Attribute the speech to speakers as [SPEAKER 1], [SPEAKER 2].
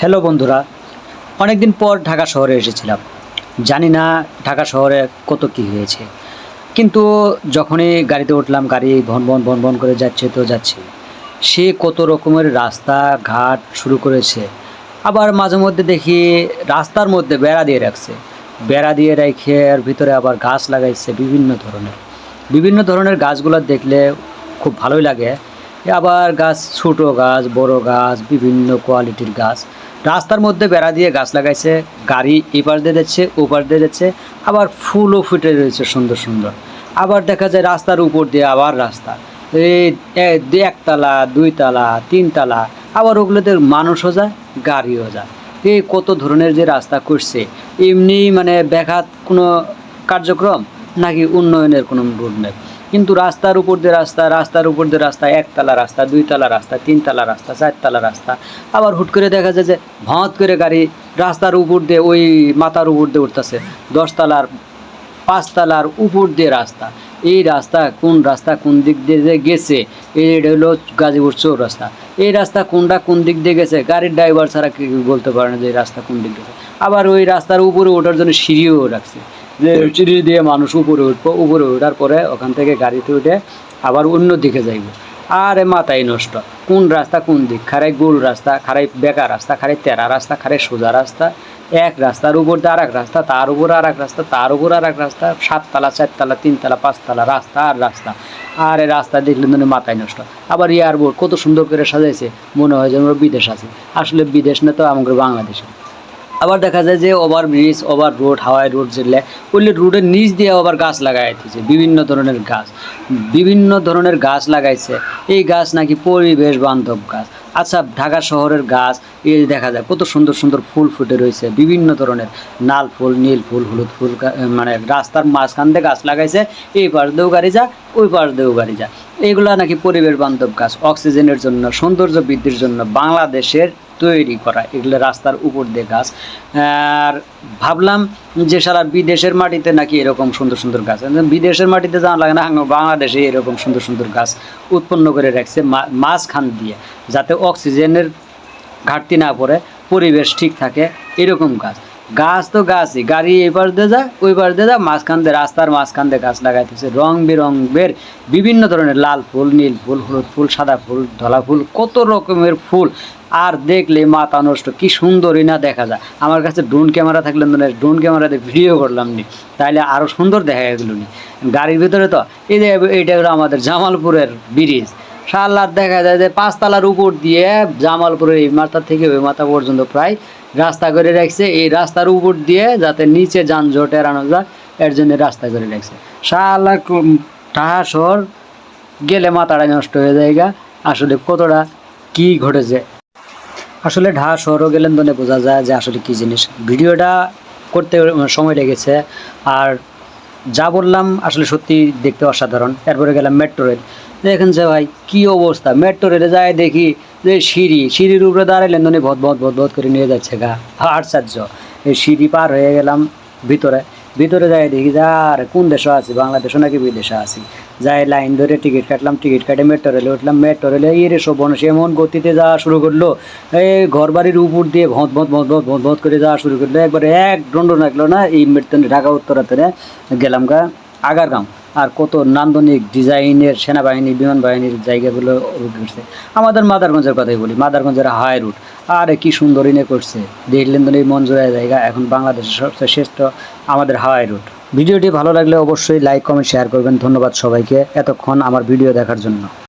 [SPEAKER 1] Hello বন্ধুরা, অনেকদিন পর ঢাকা শহরে এসেছিলাম। জানি না ঢাকা শহরে কত কি হয়েছে, কিন্তু যখনই গাড়িতে উঠলাম, গাড়ি ভন ভন ভন ভন করে যাচ্ছে তো যাচ্ছে। সে কত রকমের রাস্তা, ঘাট শুরু করেছে। আবার মাঝে মধ্যে দেখি রাস্তার মধ্যে বেড়া দিয়ে রাখছে। বেড়া দিয়ে রেখে এর ভিতরে আবার গাছ লাগাইছে বিভিন্ন ধরনের। বিভিন্ন ধরনের গাছগুলো দেখলে খুব ভালোই লাগে। আবার গাছ ছোটো গাছ, বড় গাছ, বিভিন্ন কোয়ালিটির গাছ। রাস্তার মধ্যে বেড়া দিয়ে গাছ লাগাইছে, গাড়ি এপার দিয়ে যাচ্ছে ওপার দিয়ে যাচ্ছে, আবার ফুলও ফুটে রয়েছে সুন্দর সুন্দর। আবার দেখা যায় রাস্তার উপর দিয়ে আবার রাস্তা। এই একতলা, দুইতলা, তিনতলা, আবার ওগুলোতে মানুষও যায়, গাড়িও যায়। এই কত ধরনের যে রাস্তা করছে, এমনি মানে ব্যাঘাত কোনো কার্যক্রম নাকি উন্নয়নের কোনো রোডম্যাপ কিন্তু রাস্তার উপর দিয়ে রাস্তা, রাস্তার উপর দিয়ে রাস্তা, একতলা রাস্তা, দুইতলা রাস্তা, তিনতলা রাস্তা, চারতলা রাস্তা। আবার হুট করে দেখা যায় যে ভাঁত করে গাড়ি রাস্তার উপর দিয়ে, ওই মাথার উপর দিয়ে উঠতেছে। দশতলার, পাঁচতলার উপর দিয়ে রাস্তা। এই রাস্তা কোন রাস্তা, কোন দিক দিয়ে যে গেছে এটা হলো গাজীপুর চৌর রাস্তা এই রাস্তা কোনটা কোন দিক দিয়ে গেছে, গাড়ির ড্রাইভার ছাড়া কি বলতে পারে না যে রাস্তা কোন দিক গেছে। আবার ওই রাস্তার উপরে ওঠার জন্য সিঁড়িও রাখছে। যে সিঁড়ি দিয়ে মানুষ উপরে উঠবো, উপরে ওঠার পরে ওখান থেকে গাড়িতে উঠে আবার অন্য দিকে যাইব। আরে মাথায় নষ্ট। কোন রাস্তা কোন দিক? খারাই গোল রাস্তা খারাই বেকা রাস্তা খারাই তেরা রাস্তা খারাই সোজা রাস্তা। এক রাস্তার উপর দিয়ে আর এক রাস্তা, তার উপর আর এক রাস্তা, তার উপর আর এক রাস্তা। সাততলা, চারতলা, তিনতলা, পাঁচতলা, রাস্তা আর রাস্তা। আর এই রাস্তা দেখলে মানে মাথায় নষ্ট। আবার এয়ারপোর্ট কত সুন্দর করে সাজাইছে, মনে হয় যেন বিদেশ আছে। আসলে বিদেশ না তো আমাদের বাংলাদেশে। আবার দেখা যায় যে ওভার ব্রিজ, ওভার রোড, হাওয়াই রোড যেগুলো ওইগুলো রোডের নিচ দিয়ে আবার গাছ লাগাইতেছে বিভিন্ন ধরনের গাছ। বিভিন্ন ধরনের গাছ লাগাইছে। এই গাছ নাকি পরিবেশ বান্ধব গাছ। আচ্ছা ঢাকা শহরের গাছ, এই দেখা যায়, কত সুন্দর সুন্দর ফুল ফুটে রয়েছে, বিভিন্ন ধরনের নাল ফুল, নীল ফুল, হলুদ ফুল মানে রাস্তার মাঝখান দিয়ে গাছ লাগাইছে, এই পাশ দিয়েও গাড়ি যা, ওই পাশ দিয়েও গাড়ি যা। এইগুলা নাকি পরিবেশ বান্ধব গাছ, অক্সিজেনের জন্য, সৌন্দর্য বৃদ্ধির জন্য বাংলাদেশের তৈরি করা, এগুলো রাস্তার উপর দিয়ে গাছ। আর ভাবলাম যে সারা বিদেশের মাটিতে নাকি এরকম সুন্দর সুন্দর গাছ। বিদেশের মাটিতে জানা লাগে না বাংলাদেশে এরকম সুন্দর সুন্দর গাছ উৎপন্ন করে রাখছে মাঝখান দিয়ে, যাতে অক্সিজেনের ঘাটতি না পড়ে, পরিবেশ ঠিক থাকে, এরকম গাছ। গাছ তো গাছই, গাড়ি পাশ দিয়ে যা, ওই পাশ দিয়ে যা, মাঝখান দিয়ে, রাস্তার মাঝখান দিয়ে গাছ লাগাইতেছে। রং বেরঙের বিভিন্ন ধরনের লাল ফুল, নীল ফুল, হলুদ ফুল, সাদা ফুল, ধলা ফুল, কত রকমের ফুল। আর দেখলে মাথা নষ্ট, কি সুন্দরই না দেখা যায়। আমার কাছে ড্রোন ক্যামেরা থাকলে ড্রোন ক্যামেরাতে ভিডিও করলাম নি। তাইলে আরও সুন্দর দেখা গেল নি। গাড়ির ভিতরে তো, এই যে এইটা হলো আমাদের জামালপুরের ব্রিজ। সাল্লার দেখা যায় যে পাঁচতলার উপর দিয়ে জামালপুরের এই মাথা থেকে ওই মাথা পর্যন্ত প্রায় রাস্তা করে রাখছে। এই রাস্তার উপর দিয়ে যাতে নিচে যানজট এড়ানো যায়, এর জন্য রাস্তা করে রাখছে। সাল্লা টাহা শহর গেলে মাথাটা নষ্ট হয়ে যায়। আসলে কতটা কি ঘটেছে? আসলে ঢাকা শহরও গেলেন তো বোঝা যায় যে আসলে কি জিনিস। ভিডিওটা করতে সময় লেগেছে। আর যা বললাম আসলে সত্যি দেখতে অসাধারণ। এরপরে গেলাম মেট্রো রেল দেখেন যে ভাই, কী অবস্থা? মেট্রো রেলে যায় দেখি যে সিঁড়ি, সিঁড়ির উপরে দাঁড়াইলেন উনি ভদ ভদ ভদ ভদ করে নিয়ে যাচ্ছে গা। আশ্চর্য এই সিঁড়ি পার হয়ে গেলাম ভিতরে। ভিতরে যাই দেখি যা, আর কোন দেশে আছে? বাংলাদেশও নাকি বিদেশে আছি। যাই লাইন ধরে টিকিট কাটলাম, টিকিট কাটে মেট্রো রেলে উঠলাম। মেট্রো রেলে এই রে সব মানুষ এমন গতিতে যাওয়া শুরু করল। এই ঘর বাড়ির উপর দিয়ে ভদ ভদ ভদ ভদ ভদ ভদ করে যাওয়া শুরু করল। একবারে এক দণ্ড লাগল না এই মেট্রো ঢাকা উত্তরাতে গেলাম গা আগারগাঁও। আর কত নান্দনিক ডিজাইনের সেনাবাহিনী বিমান বাহিনীর জায়গাগুলো করছে আমাদের মাদারগঞ্জের কথাই বলি, মাদারগঞ্জের হাই রুট। আর কি সুন্দর ইনে করছে। দেখলেন তো এই মঞ্জুরা জায়গা, এখন বাংলাদেশের সবচেয়ে শ্রেষ্ঠ আমাদের হাওয়াই রুট। ভিডিওটি ভালো লাগলে অবশ্যই লাইক, কমেন্ট শেয়ার করবেন। ধন্যবাদ সবাইকে এতক্ষণ আমার ভিডিও দেখার জন্য।